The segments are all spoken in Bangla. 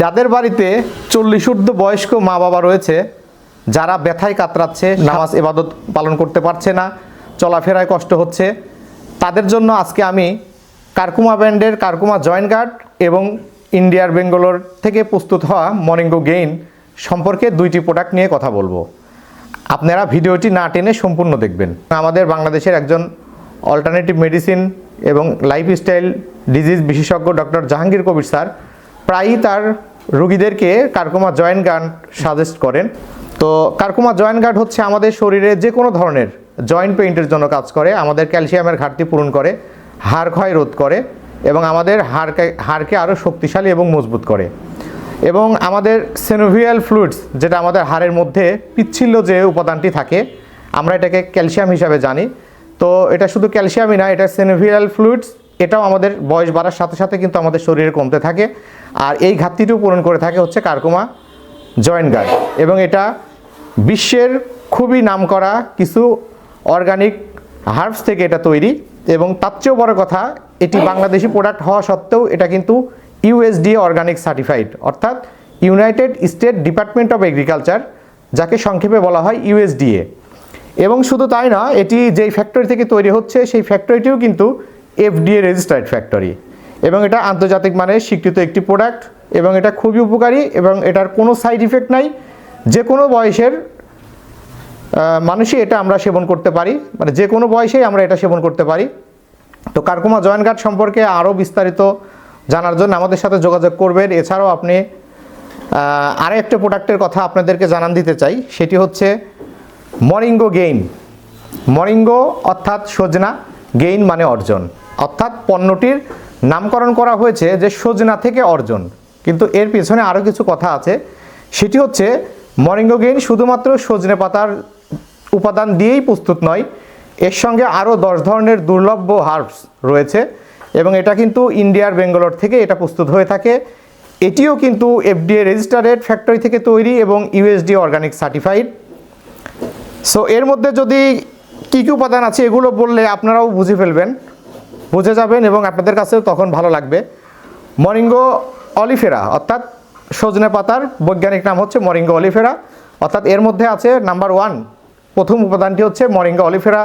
যাদের বাড়িতে চল্লিশ ঊর্ধ্ব বয়স্ক মা বাবা রয়েছে, যারা ব্যথায় কাতরাচ্ছে, নামাজ এবাদত পালন করতে পারছে না, চলাফেরায় কষ্ট হচ্ছে, তাদের জন্য আজকে আমি কারকুমা ব্যান্ডের কারকুমা জয়েন্ট গার্ড এবং ইন্ডিয়ার বেঙ্গালোর থেকে প্রস্তুত হওয়া মর্নিঙ্গো গেইন সম্পর্কে দুইটি প্রোডাক্ট নিয়ে কথা বলব। আপনারা ভিডিওটি না টেনে সম্পূর্ণ দেখবেন। আমাদের বাংলাদেশের একজন অল্টারনেটিভ মেডিসিন এবং লাইফস্টাইল ডিজিজ বিশেষজ্ঞ ডক্টর জাহাঙ্গীর কবির স্যার প্রায়ই তার রোগীদেরকে কার্কোমা জয়েন্ট গার্ড সাজেস্ট করেন। তো কার্কোমা জয়েন্ট গার্ড হচ্ছে আমাদের শরীরে যে কোনো ধরনের জয়েন্ট পেইন্টের জন্য কাজ করে, আমাদের ক্যালসিয়ামের ঘাটতি পূরণ করে, হাড় ক্ষয় রোধ করে এবং আমাদের হাড়কে হাড়কে আরও শক্তিশালী এবং মজবুত করে। এবং আমাদের সেনোভিয়াল ফ্লুইডস যেটা আমাদের হাড়ের মধ্যে পিচ্ছিল্য যে উপাদানটি থাকে, আমরা এটাকে ক্যালসিয়াম হিসাবে জানি। তো এটা শুধু ক্যালসিয়ামই না, এটা সেনোভিয়াল ফ্লুইডস এটাও আমাদের বয়স বাড়ার সাথে সাথে কিন্তু আমাদের শরীরে কমতে থাকে। আর এই ঘাটতিটিও পূরণ করে থাকে হচ্ছে কার্কোমা জয়েন্ট গার্ড। এবং এটা বিশ্বের খুবই নামকরা কিছু অর্গানিক হার্বস থেকে এটা তৈরি। এবং তার চেয়েও বড় কথা, এটি বাংলাদেশি প্রোডাক্ট হওয়া সত্ত্বেও এটা কিন্তু ইউএসডি অর্গানিক সার্টিফাইড, অর্থাৎ United State Department of Agriculture, যাকে সংক্ষেপে বলা হয় ইউএসডিএ এবং শুধু তাই না এটি যেই ফ্যাক্টরি থেকে তৈরি হচ্ছে, সেই ফ্যাক্টরিটিও কিন্তু এফডিএ রেজিস্টার্ড ফ্যাক্টরি এবং এটা আন্তর্জাতিক মানের স্বীকৃত একটি প্রোডাক্ট এবং এটা খুবই উপকারী এবং এটার কোনো সাইড ইফেক্ট নাই। যে কোনো বয়সের মানুষই এটা আমরা সেবন করতে পারি। মানে যে কোনো বয়সেই আমরা এটা সেবন করতে পারি। তো কারকুমা জয়েন্ট গার্ড সম্পর্কে আরও বিস্তারিত জানার জন্য আমাদের সাথে যোগাযোগ করবেন। এছাড়াও আপনি আরও একটা প্রোডাক্টের কথা আপনাদেরকে জানান দিতে চাই। সেটি হচ্ছে মরিঙ্গো গেইন। মরিঙ্গো অর্থাৎ সজনা, গেইন মানে অর্জন। অর্থাৎ পণ্যটির নামকরণ করা হয়েছে যে সজনা থেকে অর্জন। কিন্তু এর পিছনে আরও কিছু কথা আছে। সেটি হচ্ছে মরিঙ্গো গেইন শুধুমাত্র সজনে পাতার উপাদান দিয়েই প্রস্তুত নয়, এর সঙ্গে আরও দশ ধরনের দুর্লভ হার্বস রয়েছে এবং এটা কিন্তু ইন্ডিয়ার বেঙ্গালোর থেকে এটা প্রস্তুত হয়ে থাকে। এটিও কিন্তু এফডিএ রেজিস্টারেড ফ্যাক্টরি থেকে তৈরি এবং ইউএসডি অর্গানিক সার্টিফাইড। সো এর মধ্যে যদি কী কী উপাদান আছে এগুলো বললে আপনারাও বুঝে ফেলবেন। বুঝে যাবেন এবং আপনাদের কাছেও তখন ভালো লাগবে। মরিঙ্গো অলিফেরা, অর্থাৎ সজনে পাতার বৈজ্ঞানিক নাম হচ্ছে মরিঙ্গো অলিফেরা, অর্থাৎ এর মধ্যে আছে নাম্বার ওয়ান। প্রথম উপাদানটি হচ্ছে মরিঙ্গো অলিফেরা,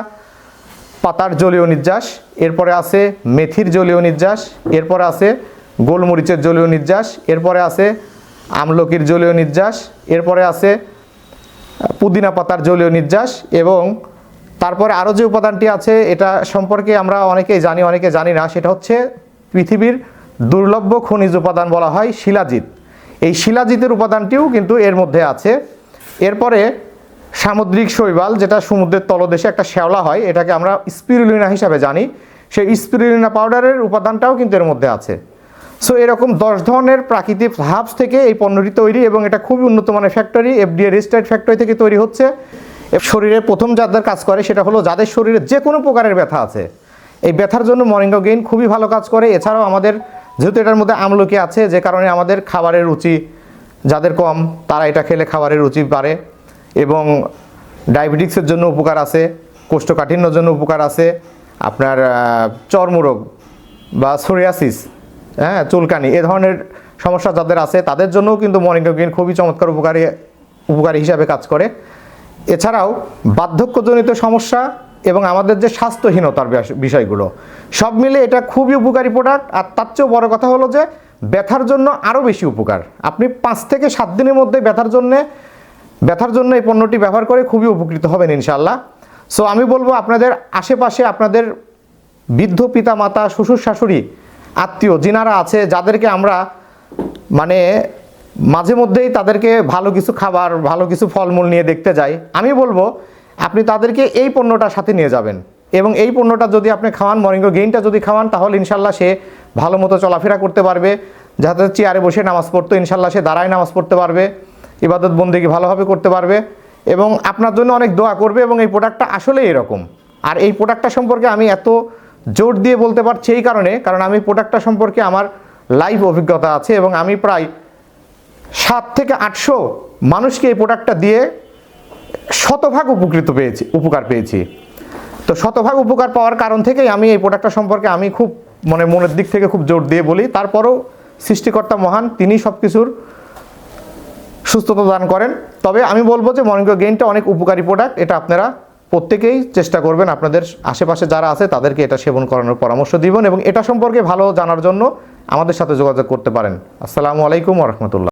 পাতার জলীয় নির্যাস, এরপরে আছে মেথির জলীয় নির্যাস, এরপরে আছে গোলমরিচের জলীয় নির্যাস, এরপরে আছে আমলকির জলীয় নির্যাস, এরপরে আছে পুদিনা পাতার জলীয় নির্যাস এবং তারপরে আরও যে উপাদানটি আছে, এটা সম্পর্কে আমরা অনেকেই জানি, অনেকে জানি না, সেটা হচ্ছে পৃথিবীর দুর্লভ্য খনিজ উপাদান বলা হয় শিলাজিৎ। এই শিলাজিতের উপাদানটিও কিন্তু এর মধ্যে আছে। এরপরে সামুদ্রিক শৈবাল, যেটা সমুদ্রের তলদেশে একটা শ্যাওলা হয়, এটাকে আমরা স্পিরুলিনা হিসাবে জানি। সেই স্পিরুলিনা পাউডারের উপাদানটাও কিন্তু এর মধ্যে আছে। সো এরকম দশ ধরনের প্রাকৃতিক হাবস থেকে এই পণ্যটি তৈরি এবং এটা খুবই উন্নত মানের ফ্যাক্টরি এফডিএ রেজিস্টার্ড ফ্যাক্টরি থেকে তৈরি হচ্ছে। শরীরে প্রথম যাদের কাজ করে সেটা হলো যাদের শরীরে যে কোনো প্রকারের ব্যথা আছে। এই ব্যথার জন্য মরিঙ্গা গেইন খুবই ভালো কাজ করে। এছাড়াও আমাদের যেহেতু এটার মধ্যে আমলকি আছে, যে কারণে আমাদের খাবারের রুচি যাদের কম, তারা এটা খেলে খাবারের রুচি বাড়ে এবং ডায়াবেটিক্সের জন্য উপকার আছে, কোষ্ঠকাঠিন্যর জন্য উপকার আছে। আপনার চর্মরোগ বা সোরিয়াসিস হ্যাঁ চুলকানি, এ ধরনের সমস্যা যাদের আছে, তাদের জন্যও কিন্তু মর্নিং গ্রিন খুবই চমৎকার উপকারী উপকারী হিসাবে কাজ করে। এছাড়াও বার্ধক্যজনিত সমস্যা এবং আমাদের যে স্বাস্থ্যহীনতার বিষয়গুলো, সব মিলে এটা খুবই উপকারী প্রোডাক্ট আর তার চেয়েও বড় কথা হলো যে, ব্যথার জন্য আরও বেশি উপকার। আপনি পাঁচ থেকে সাত দিনের মধ্যে ব্যথার জন্যে, ব্যথার জন্য এই পণ্যটি ব্যবহার করে খুবই উপকৃত হবেন ইনশাল্লাহ সো আমি বলব আপনাদের আশেপাশে আপনাদের বৃদ্ধ পিতা মাতা শ্বশুর শাশুড়ি, আত্মীয়, যিনারা আছে, যাদেরকে আমরা মানে মাঝে মধ্যেই তাদেরকে ভালো কিছু খাবার, ভালো কিছু ফলমূল নিয়ে দেখতে যাই। আমি বলব, আপনি তাদেরকে এই পণ্যটার সাথে নিয়ে যাবেন। এবং এই পণ্যটা যদি আপনি খাওয়ান, মরিঙ্গো গেইনটা যদি খাওয়ান, তাহলে ইনশাল্লাহ সে ভালো মতো চলাফেরা করতে পারবে। যাতে চেয়ারে বসে নামাজ পড়তো, ইনশাল্লাহ সে দাঁড়ায় নামাজ পড়তে পারবে। ইবাদত বন্দিকে ভালোভাবে করতে পারবে। এবং আপনার জন্য অনেক দোয়া করবে এবং এই প্রোডাক্টটা আসলেই এরকম। আর এই প্রোডাক্টটা সম্পর্কে আমি এত জোর দিয়ে বলতে পারছি এই কারণে, কারণ আমি প্রোডাক্টটা সম্পর্কে আমার লাইভ অভিজ্ঞতা আছে এবং আমি প্রায় সাত থেকে আটশো মানুষকে এই প্রোডাক্টটা দিয়ে শতভাগ উপকৃত পেয়েছি, উপকার পেয়েছি। তো শতভাগ উপকার পাওয়ার কারণ থেকেই আমি এই প্রোডাক্টটা সম্পর্কে আমি খুব মানে মনের দিক থেকে খুব জোর দিয়ে বলি। তারপরও সৃষ্টিকর্তা মহান, তিনি সব কিছুর সুস্থতা দান করেন। তবে আমি বলব যে মর্নিং গেইনটা অনেক উপকারী প্রোডাক্ট এটা আপনারা প্রত্যেকেই চেষ্টা করবেন। আপনাদের আশেপাশে যারা আছে, তাদেরকে এটা সেবন করানোর পরামর্শ দিবেন এবং এটা সম্পর্কে ভালো জানার জন্য আমাদের সাথে যোগাযোগ করতে পারেন। আসসালামু আলাইকুম রহমতুল্লাহ।